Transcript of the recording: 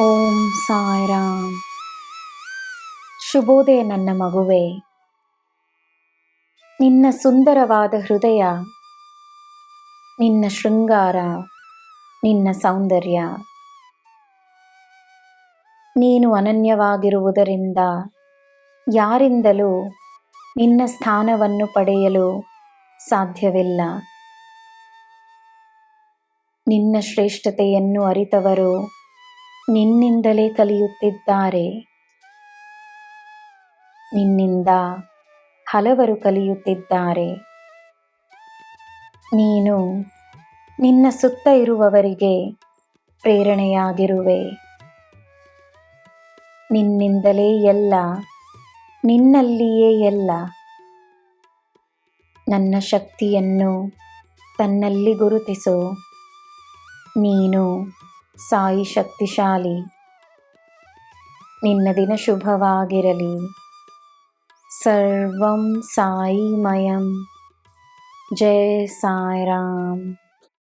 ಓಂ ಸಾಯಿರಾಮ್. ಶುಭೋದಯ ನನ್ನ ಮಗುವೆ. ನಿನ್ನ ಸುಂದರವಾದ ಹೃದಯ, ನಿನ್ನ ಶೃಂಗಾರ, ನಿನ್ನ ಸೌಂದರ್ಯ. ನೀನು ಅನನ್ಯವಾಗಿರುವುದರಿಂದ ಯಾರಿಂದಲೂ ನಿನ್ನ ಸ್ಥಾನವನ್ನು ಪಡೆಯಲು ಸಾಧ್ಯವಿಲ್ಲ. ನಿನ್ನ ಶ್ರೇಷ್ಠತೆಯನ್ನು ಅರಿತವರು ನಿನ್ನಿಂದಲೇ ಕಲಿಯುತ್ತಿದ್ದಾರೆ. ನಿನ್ನಿಂದ ಹಲವರು ಕಲಿಯುತ್ತಿದ್ದಾರೆ. ನೀನು ನಿನ್ನ ಸುತ್ತ ಇರುವವರಿಗೆ ಪ್ರೇರಣೆಯಾಗಿರುವೆ. ನಿನ್ನಿಂದಲೇ ಎಲ್ಲ, ನಿನ್ನಲ್ಲಿಯೇ ಎಲ್ಲ. ನನ್ನ ಶಕ್ತಿಯನ್ನು ತನ್ನಲ್ಲಿ ಗುರುತಿಸು. ನೀನು ಸಾಯಿ ಶಕ್ತಿಶಾಲಿ ನಿನ್ನ ದಿನ ಶುಭವಾಗಿರಲಿ ಸರ್ವಂ ಸಾಯಿಮಯಂ ಜಯ ಸಾಯಿರಾಮ್